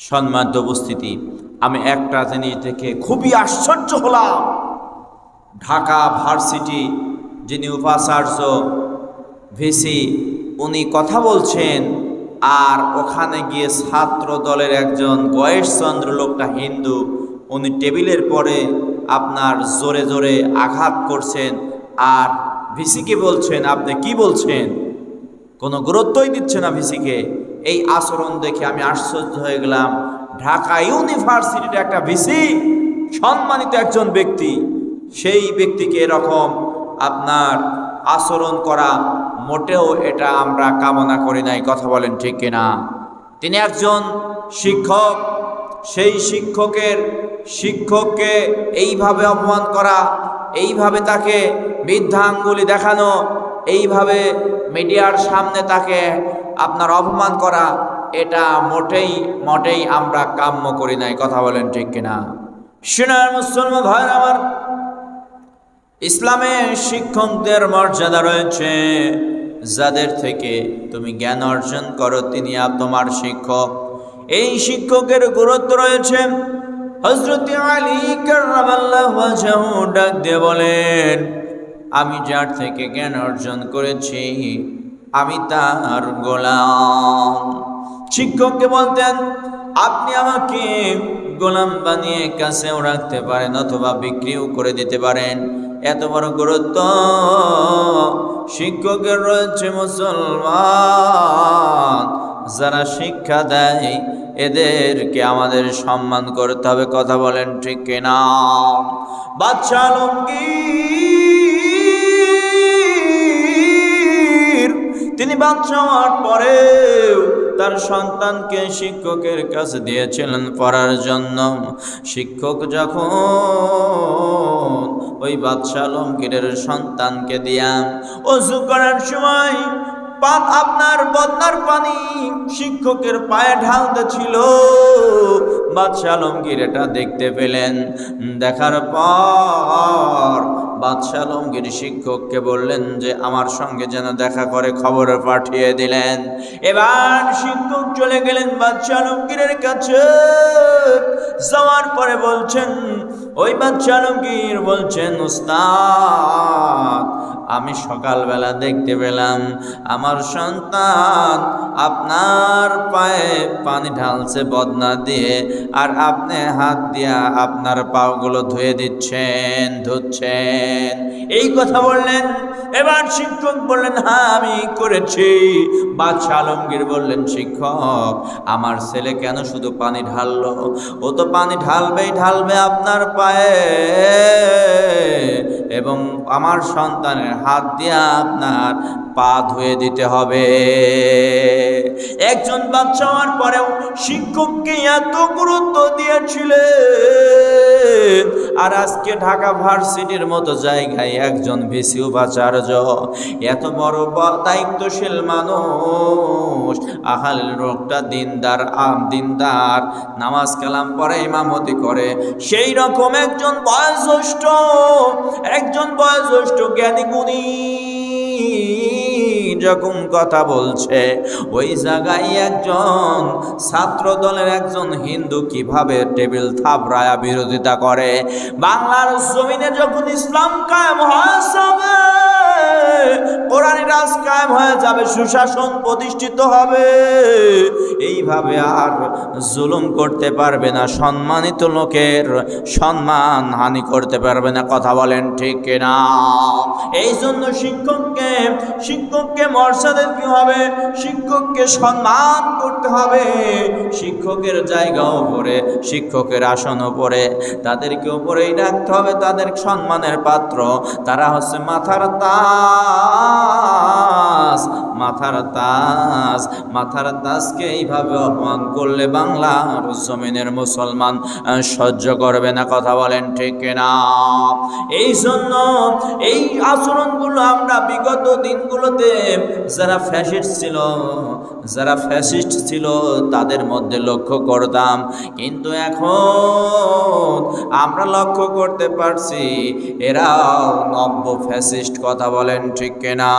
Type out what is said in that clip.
সম্মানিত উপস্থিতি। আমি একটা জিনিস দেখে খুবই আশ্চর্য হলাম। ঢাকা ভার্সিটি যিনি উপাচার্য, ভিসি, উনি কথা বলছেন আর ওখানে গিয়ে ছাত্র দলের একজন গয়েশচন্দ্র লোকটা হিন্দু, উনি টেবিলের পরে আপনার জোরে জোরে আঘাত করছেন আর ভিসিকে বলছেন, আপনি কি বলছেন? কোনো গুরুত্বই দিচ্ছে না ভিসিকে। এই আচরণ দেখে আমি আশ্চর্য হয়ে গেলাম। ঢাকা ইউনিভার্সিটির একটা ভিসি, সম্মানিত একজন ব্যক্তি, সেই ব্যক্তিকে এরকম আপনার আচরণ করা মোটেও এটা আমরা কামনা করি নাই, কথা বলেন ঠিক কিনা? তিনি একজন শিক্ষক, সেই শিক্ষকের শিক্ষককে এইভাবে অপমান করা, এইভাবে তাকে বৃদ্ধাঙ্গুলি দেখানো, এইভাবে মিডিয়ার সামনে তাকে আপনার অপমান করা, এটা মোটেই মোটেই আমরা কাম্য করি নাই, কথা বলেন ঠিক কিনা? সিনার মুসলমান ভাই আমার, ইসলামে শিক্ষকদের মর্যাদা রয়েছে, যাদের থেকে তুমি জ্ঞান অর্জন করো, তিনি তোমার শিক্ষক। এই শিক্ষকের গুরুত্ব রয়েছে হজরত আলী ডাক দিয়ে বলেন, আমি যার থেকে জ্ঞান অর্জন করেছি আমি তার গোলাম। শিক্ষককে বলতেন, আপনি আমাকে গোলাম বানিয়ে কাছেও রাখতে পারেন অথবা বিক্রিও করে দিতে পারেন। এত বড় গুরুত্ব শিক্ষকের রয়েছে মুসলমান। যারা শিক্ষা দেয়, এদেরকে আমাদের সম্মান করতে হবে। কথা বলেন ঠিক কিনা? বাচ্চা আলমগীর তিনি বাচ্চা হওয়ার পরেও তার সন্তানকে শিক্ষকের কাছে দিয়েছিলেন পড়ার জন্য। শিক্ষক যখন ওই বাদশাহ আলমগীরের সন্তানকে দিয়া অজু করার সময় পান আপনার বদনার পানি শিক্ষকের পায়ে ঢালতে ছিল। বাদশাহ আলমগীর এটা দেখতে পেলেন। দেখার পর বাদশাহ আলমগীর শিক্ষককে বললেন যে, আমার সঙ্গে যেন দেখা করে খবর পাঠিয়ে দিলেন। এবার শিক্ষক চলে গেলেন বাদশাহ আলমগীরের কাছে। যাওয়ার পরে বলছেন, ওই বাচ্চা আলমগীর বলছেন উস্তাদ আমি সকালবেলা দেখতে পেলাম, আমার সন্তান আপনার পায়ে পানি ঢালছে বদনা দিয়ে, আর আপনি হাত দিয়া আপনার পাগুলো ধুয়ে দিচ্ছেন, ধুচ্ছেন। এই কথা বললেন, এবার শিক্ষক বললেন হ্যাঁ আমি করেছি। বাদশা আলমগীর বললেন, শিক্ষক, আমার ছেলে কেন শুধু পানি ঢাললো? ও তো পানি ঢালবেই ঢালবে আপনার পায়ে। এবং আমার সন্তানের হাত দিয়ে আপনার পা ধুয়ে দিতে হবে। একজন বাচ্চা হওয়ার পরেও শিক্ষককে এত গুরুত্ব দিয়েছিলেন। আর আজকে ঢাকা ভার্সিটির মতো জায়গায় একজন ভিসি উপাচার্য, এত বড় দায়িত্বশীল মানুষ আহাল রোগটা দিনদার, আম দিনদার, নামাজ কালাম পরে ইমামতি করে, সেই রকম একজন বয়োজ্যেষ্ঠ একজন বয়োজ্যেষ্ঠ জ্ঞানী গুণী যখন কথা বলছে, ওই জায়গায় একজন ছাত্র দলের একজন হিন্দু কীভাবে টেবিল থাপড়ায়া বিরোধিতা করে? বাংলার জমিনে যখন ইসলাম কায়েম হয় কোরআন রাজ কায়েম হয়ে যাবে, সুশাসন প্রতিষ্ঠিত হবে। এইভাবে আর জুলুম করতে পারবে না, সম্মানিত লোকের সম্মান হানি করতে পারবে না, কথা বলেন ঠিক কিনা? এই জন্য শিক্ষককে শিক্ষককে মর্যাদা দিতে হবে, শিক্ষককে সম্মান করতে হবে। শিক্ষকের জায়গা উপরে, শিক্ষকের আসন উপরে। তাদেরকে উপরেই রাখতে হবে, তাদের সম্মানের পাত্র। তারা হচ্ছে মাথার তাজ মাথার তাজ মাথার তাজকে এইভাবে অপমান করলে বাংলার জমিনের মুসলমান সহ্য করবে না, কথা বলেন ঠিক না এই জন্য এই আচরণগুলো আমরা বিগত দিনগুলোতে যারা ফ্যাসিস্ট ছিল, যারা ফ্যাসিস্ট ছিল, তাদের মধ্যে লক্ষ্য করতাম। কিন্তু এখন আমরা লক্ষ্য করতে পারছি, এরাও নব্য ফ্যাসিস্ট কথা বলেন ঠিক কিনা?